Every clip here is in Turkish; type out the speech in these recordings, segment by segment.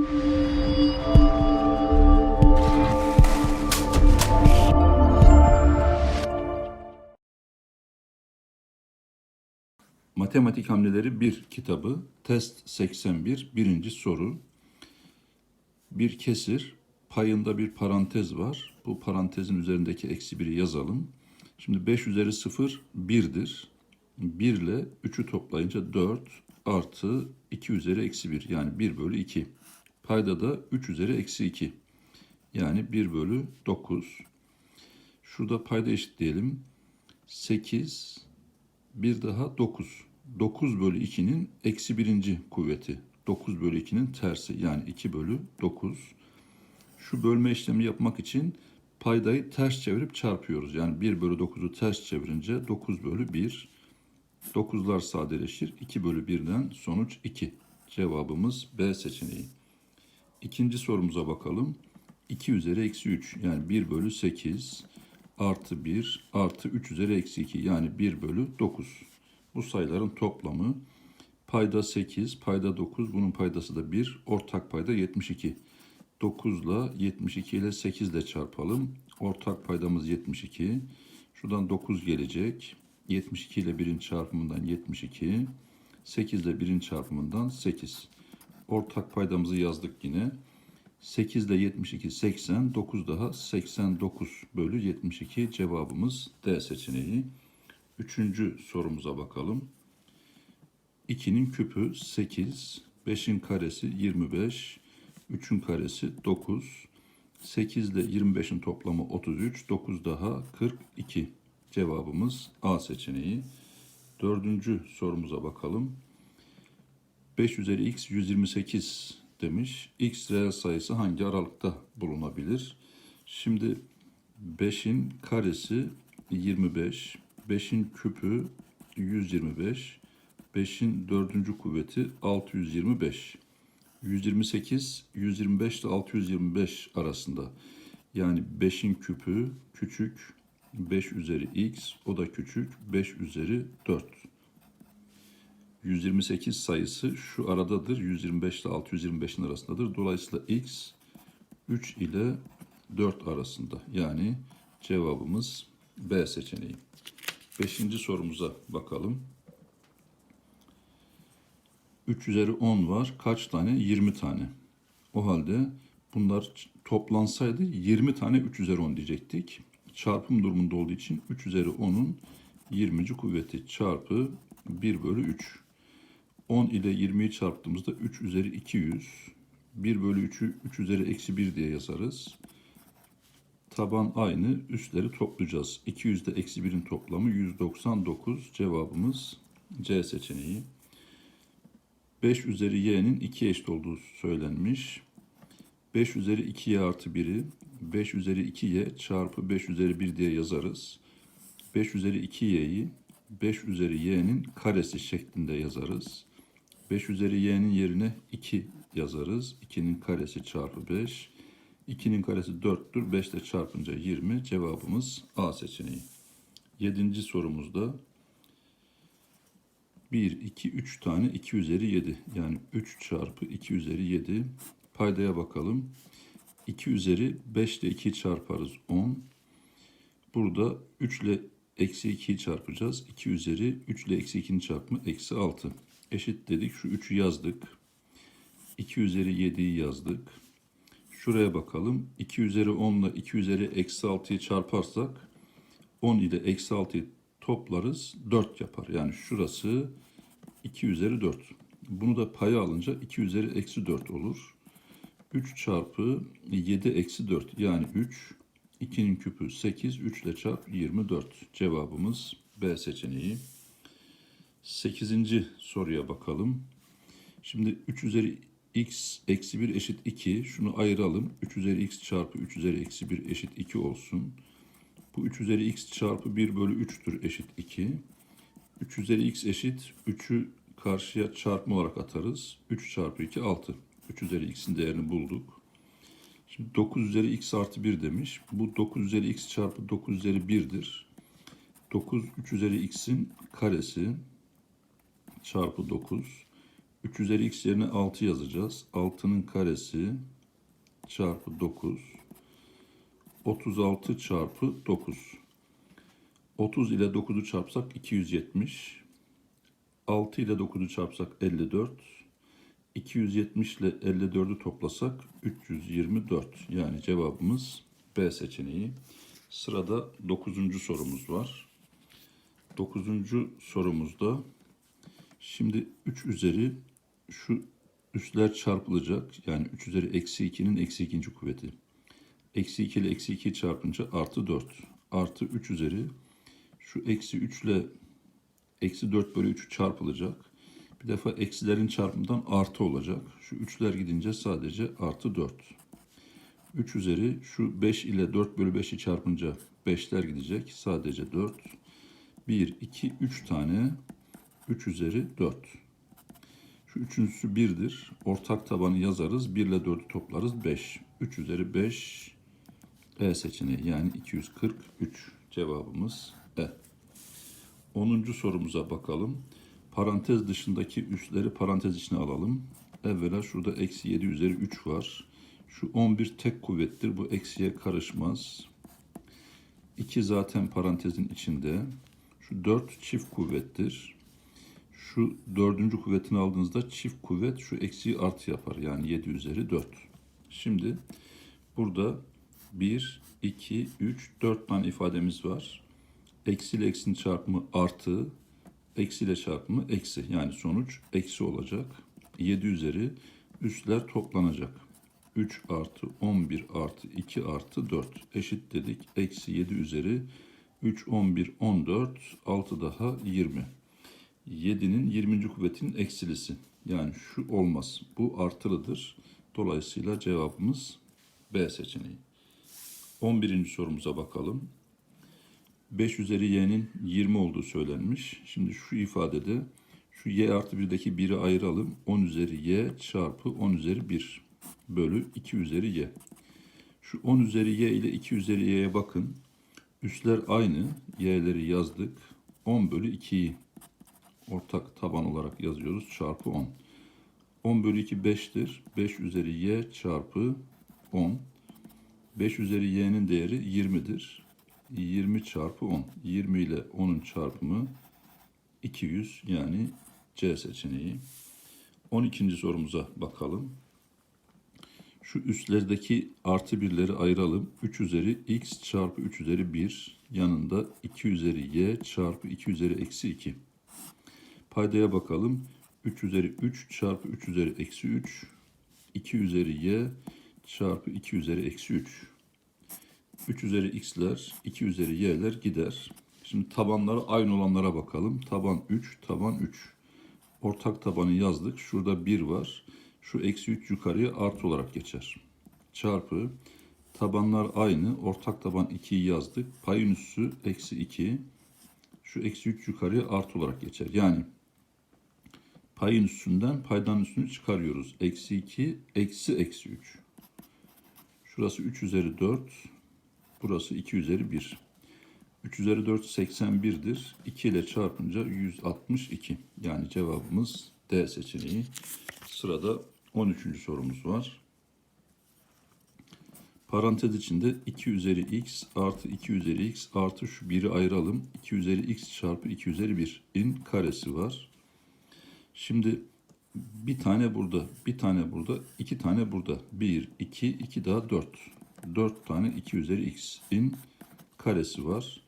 Matematik Hamleleri 1 kitabı, test 81, birinci soru. Bir kesir, payında bir parantez var. Bu parantezin üzerindeki eksi 1'i yazalım. Şimdi 5 üzeri 0 1'dir. 1 ile 3'ü toplayınca 4 artı 2 üzeri eksi 1 yani 1 bölü 2. Payda da 3 üzeri eksi 2 yani 1 bölü 9. Şurada payda eşitleyelim. 8 bir daha 9. 9 bölü 2'nin eksi birinci kuvveti. 9 bölü 2'nin tersi yani 2 bölü 9. Şu bölme işlemi yapmak için paydayı ters çevirip çarpıyoruz. Yani 1 bölü 9'u ters çevirince 9 bölü 1. 9'lar sadeleşir. 2 bölü 1'den sonuç 2. Cevabımız B seçeneği. İkinci sorumuza bakalım. 2 üzeri eksi 3 yani 1 bölü 8 artı 1 artı 3 üzeri eksi 2 yani 1 bölü 9. Bu sayıların toplamı payda 8, payda 9, bunun paydası da 1, ortak payda 72. 9 ile 72 ile 8 ile çarpalım. Ortak paydamız 72. Şuradan 9 gelecek. 72 ile 1'in çarpımından 72. 8 ile 1'in çarpımından 8. Ortak paydamızı yazdık yine. 8 ile 72 80, 9 daha 89 bölü 72 cevabımız D seçeneği. Üçüncü sorumuza bakalım. 2'nin küpü 8, 5'in karesi 25, 3'ün karesi 9, 8 ile 25'in toplamı 33, 9 daha 42. Cevabımız A seçeneği. Dördüncü sorumuza bakalım. 5 üzeri x 128 demiş. X reel sayısı hangi aralıkta bulunabilir? Şimdi 5'in karesi 25, 5'in küpü 125, 5'in dördüncü kuvveti 625. 128, 125 ile 625 arasında. Yani 5'in küpü küçük 5 üzeri x, o da küçük 5 üzeri 4. 128 sayısı şu aradadır. 125 ile 625'in arasındadır. Dolayısıyla x 3 ile 4 arasında. Yani cevabımız B seçeneği. Beşinci sorumuza bakalım. 3 üzeri 10 var. Kaç tane? 20 tane. O halde bunlar toplansaydı 20 tane 3 üzeri 10 diyecektik. Çarpım durumunda olduğu için 3 üzeri 10'un 20. kuvveti çarpı 1 bölü 3. 10 ile 20'yi çarptığımızda 3 üzeri 200. 1 bölü 3'ü 3 üzeri eksi 1 diye yazarız. Taban aynı. Üstleri toplayacağız. 200 ile eksi 1'in toplamı 199. Cevabımız C seçeneği. 5 üzeri y'nin 2 eşit olduğu söylenmiş. 5 üzeri 2y artı 1'i 5 üzeri 2y çarpı 5 üzeri 1 diye yazarız. 5 üzeri 2y'yi 5 üzeri y'nin karesi şeklinde yazarız. 5 üzeri y'nin yerine 2 yazarız. 2'nin karesi çarpı 5. 2'nin karesi 4'tür. 5 ile çarpınca 20. Cevabımız A seçeneği. 7. sorumuzda 1, 2, 3 tane 2 üzeri 7. Yani 3 çarpı 2 üzeri 7. Paydaya bakalım. 2 üzeri 5 ile 2'yi çarparız 10. Burada 3 ile eksi 2'yi çarpacağız. 2 üzeri 3 ile eksi 2'nin çarpımı eksi 6. Eşit dedik. Şu 3'ü yazdık. 2 üzeri 7'yi yazdık. Şuraya bakalım. 2 üzeri 10 ile 2 üzeri eksi 6'yı çarparsak 10 ile eksi 6'yı toplarız. 4 yapar. Yani şurası 2 üzeri 4. Bunu da paya alınca 2 üzeri eksi 4 olur. 3 çarpı 7 eksi 4 yani 3. 2'nin küpü 8. 3 ile çarp 24. Cevabımız B seçeneği. 8. soruya bakalım. Şimdi 3 üzeri x eksi 1 eşit 2. Şunu ayıralım. 3 üzeri x çarpı 3 üzeri eksi 1 eşit 2 olsun. Bu 3 üzeri x çarpı 1 bölü 3'tür eşit 2. 3 üzeri x eşit 3'ü karşıya çarpma olarak atarız. 3 çarpı 2 6. 3 üzeri x'in değerini bulduk. Şimdi 9 üzeri x artı 1 demiş. Bu 9 üzeri x çarpı 9 üzeri 1'dir. 9 3 üzeri x'in karesi çarpı 9. 3 üzeri x yerine 6 yazacağız. 6'nın karesi çarpı 9. 36 çarpı 9. 30 ile 9'u çarpsak 270. 6 ile 9'u çarpsak 54. 270 ile 54'ü toplasak 324. Yani cevabımız B seçeneği. Sırada 9. sorumuz var. 9. sorumuzda şimdi 3 üzeri şu üstler çarpılacak. Yani 3 üzeri eksi 2'nin eksi ikinci kuvveti. Eksi 2 ile eksi 2 çarpınca artı 4. Artı 3 üzeri şu eksi 3 ile eksi 4 bölü 3 çarpılacak. Bir defa eksilerin çarpımından artı olacak. Şu üçler gidince sadece artı 4. 3 üzeri şu 5 ile 4 bölü 5'i çarpınca 5'ler gidecek. Sadece 4. 1, 2, 3 tane 3 üzeri 4. Şu üçüncüsü 1'dir. Ortak tabanı yazarız. 1 ile 4'ü toplarız. 5. 3 üzeri 5 E seçeneği yani 243 cevabımız E. 10. sorumuza bakalım. Parantez dışındaki üsleri parantez içine alalım. Evvela şurada eksi 7 üzeri 3 var. Şu 11 tek kuvvettir. Bu eksiye karışmaz. 2 zaten parantezin içinde. Şu 4 çift kuvvettir. Şu dördüncü kuvvetini aldığınızda çift kuvvet şu eksiği artı yapar. Yani 7 üzeri 4. Şimdi burada 1, 2, 3, 4 tane ifademiz var. Eksi ile eksinin çarpımı artı, eksi ile çarpımı eksi. Yani sonuç eksi olacak. 7 üzeri üstler toplanacak. 3 artı 11 artı 2 artı 4 eşit dedik. Eksi 7 üzeri 3, 11, 14, 6 daha 20. 7'nin 20. kuvvetinin eksilisi. Yani şu olmaz. Bu artılıdır. Dolayısıyla cevabımız B seçeneği. 11. sorumuza bakalım. 5 üzeri y'nin 20 olduğu söylenmiş. Şimdi şu ifadede şu y artı 1'deki 1'i ayıralım. 10 üzeri y çarpı 10 üzeri 1 bölü 2 üzeri y. Şu 10 üzeri y ile 2 üzeri y'ye bakın. Üstler aynı. Y'leri yazdık. 10 bölü 2'yi ortak taban olarak yazıyoruz. Çarpı 10. 10 bölü 2 5'tir. 5 üzeri y çarpı 10. 5 üzeri y'nin değeri 20'dir. 20 çarpı 10. 20 ile 10'un çarpımı 200 yani C seçeneği. 12. sorumuza bakalım. Şu üstlerdeki artı birleri ayıralım. 3 üzeri x çarpı 3 üzeri 1 yanında 2 üzeri y çarpı 2 üzeri eksi 2. Paydaya bakalım. 3 üzeri 3 çarpı 3 üzeri eksi 3. 2 üzeri y çarpı 2 üzeri eksi 3. 3 üzeri x'ler, 2 üzeri y'ler gider. Şimdi tabanları aynı olanlara bakalım. Taban 3, taban 3. Ortak tabanı yazdık. Şurada 1 var. Şu eksi 3 yukarıya artı olarak geçer. Çarpı tabanlar aynı. Ortak taban 2'yi yazdık. Payın üssü eksi 2. Şu eksi 3 yukarıya artı olarak geçer. Yani payın üstünden paydan üstünü çıkarıyoruz. Eksi 2, eksi eksi 3. Şurası 3 üzeri 4. Burası 2 üzeri 1. 3 üzeri 4 81'dir. 2 ile çarpınca 162. Yani cevabımız D seçeneği. Sırada 13. sorumuz var. Parantez içinde 2 üzeri x artı 2 üzeri x artı şu 1'i ayıralım. 2 üzeri x çarpı 2 üzeri 1 in karesi var. Şimdi bir tane burada, bir tane burada, iki tane burada. 1, 2, 2 daha 4. 4 tane 2 üzeri x'in karesi var.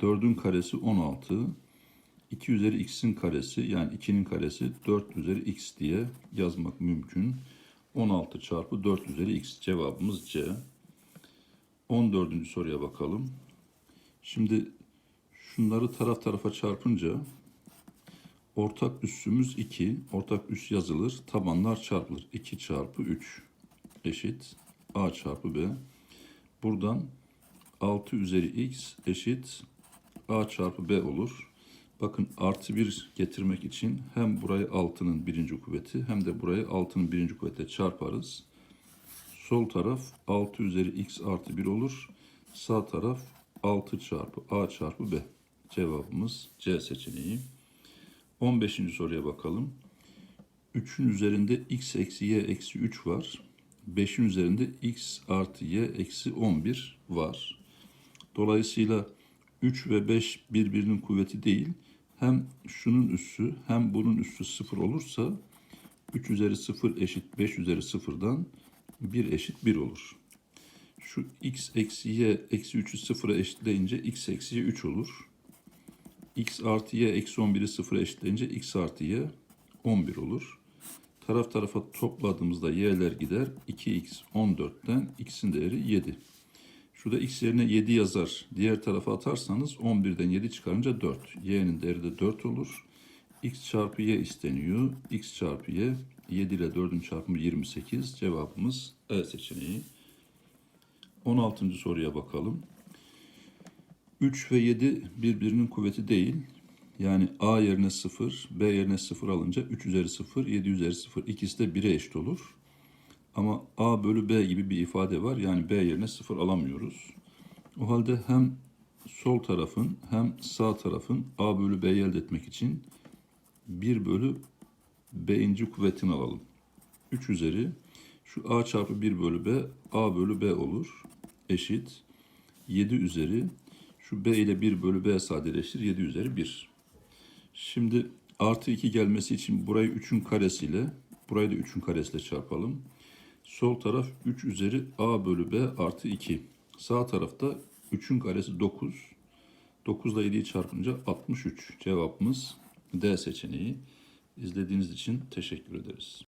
4'ün karesi 16. 2 üzeri x'in karesi yani 2'nin karesi 4 üzeri x diye yazmak mümkün. 16 çarpı 4 üzeri x cevabımız C. 14. soruya bakalım. Şimdi şunları taraf tarafa çarpınca ortak üssümüz 2. Ortak üs yazılır. Tabanlar çarpılır. 2 çarpı 3 eşit a çarpı b. Buradan 6 üzeri x eşit a çarpı b olur. Bakın artı 1 getirmek için hem burayı 6'nın birinci kuvveti hem de burayı 6'nın birinci kuvvete çarparız. Sol taraf 6 üzeri x artı 1 olur. Sağ taraf 6 çarpı a çarpı b. Cevabımız C seçeneği. 15. soruya bakalım. 3'ün üzerinde x eksi y eksi 3 var. 5'in üzerinde x artı y eksi 11 var. Dolayısıyla 3 ve 5 birbirinin kuvveti değil. Hem şunun üssü hem bunun üssü 0 olursa 3 üzeri 0 eşit 5 üzeri 0'dan 1 eşit 1 olur. Şu x eksi y eksi 3'ü 0'a eşitleyince x eksi y 3 olur. X artı y eksi 11'i 0'a eşitleyince x artı y 11 olur. Taraf tarafa topladığımızda y'ler gider. 2x 14'ten x'in değeri 7. Şurada x yerine 7 yazar. Diğer tarafa atarsanız 11'den 7 çıkarınca 4. y'nin değeri de 4 olur. x çarpı y isteniyor. x çarpı y 7 ile 4'ün çarpımı 28. Cevabımız E seçeneği. 16. soruya bakalım. 3 ve 7 birbirinin kuvveti değil. Yani A yerine 0, B yerine 0 alınca 3 üzeri 0, 7 üzeri 0 ikisi de 1'e eşit olur. Ama A bölü B gibi bir ifade var. Yani B yerine 0 alamıyoruz. O halde hem sol tarafın hem sağ tarafın A bölü B'yi elde etmek için 1 bölü B'inci kuvvetini alalım. 3 üzeri şu A çarpı 1 bölü B A bölü B olur. Eşit 7 üzeri şu B ile 1 bölü B sadeleştir. 7 üzeri 1. Şimdi artı 2 gelmesi için burayı 3'ün karesiyle burayı da 3'ün karesiyle çarpalım. Sol taraf 3 üzeri A bölü B artı 2. Sağ tarafta 3'ün karesi 9. 9 ile 7'yi çarpınca 63. Cevabımız D seçeneği. İzlediğiniz için teşekkür ederiz.